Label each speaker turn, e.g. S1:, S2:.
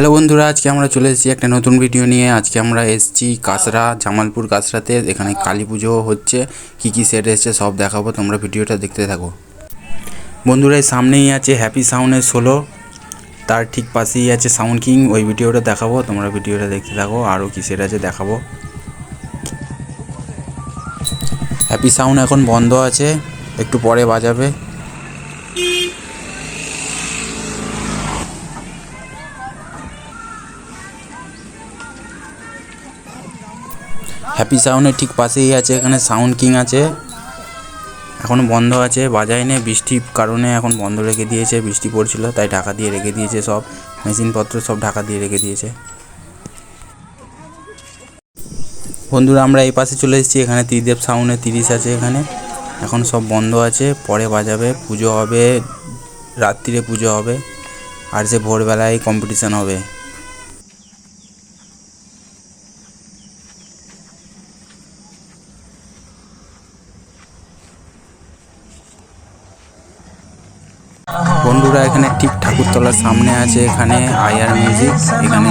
S1: Hello বন্ধুরা, আজকে আমরা চলে এসেছি একটা নতুন ভিডিও নিয়ে। আজকে আমরা এসেছি কাসরা, জামালপুর কাসরাতে। এখানে কালী পুজো হচ্ছে, কী কী সেট এসছে সব দেখাবো। তোমরা ভিডিওটা দেখতে থাকো। বন্ধুরা সামনেই আছে হ্যাপি সাউন্ডের ষোলো তার ঠিক পাশেই আছে সাউন্ড কিং ওই ভিডিওটা দেখাবো, তোমরা ভিডিওটা দেখতে থাকো। আরও কী সেট আছে দেখাবো। হ্যাপি সাউন্ড এখন বন্ধ আছে, একটু পরে বাজাবে। হ্যাপি সাউন্ডের ঠিক পাশেই আছে, এখানে সাউন্ড কিং আছে। এখন বন্ধ আছে, বাজায়নি বৃষ্টির কারণে এখন বন্ধ রেখে দিয়েছে, বৃষ্টি পড়ছিল, তাই ঢাকা দিয়ে রেখে দিয়েছে সব। মেশিনপত্র সব ঢাকা দিয়ে রেখে দিয়েছে। বন্ধুরা, আমরা এই পাশে চলে এসেছি, এখানে ত্রিদেব সাউন্ডের তিরিশ আছে এখানে। এখন সব বন্ধ আছে, পরে বাজাবে, পুজো হবে, রাত্রিরে পুজো হবে, আর যে ভোরবেলায় কম্পিটিশান হবে। বন্ধুরা এখানে ঠিক ঠাকুরতলার সামনে আছে এখানে আয়ার মিউজিক এখানে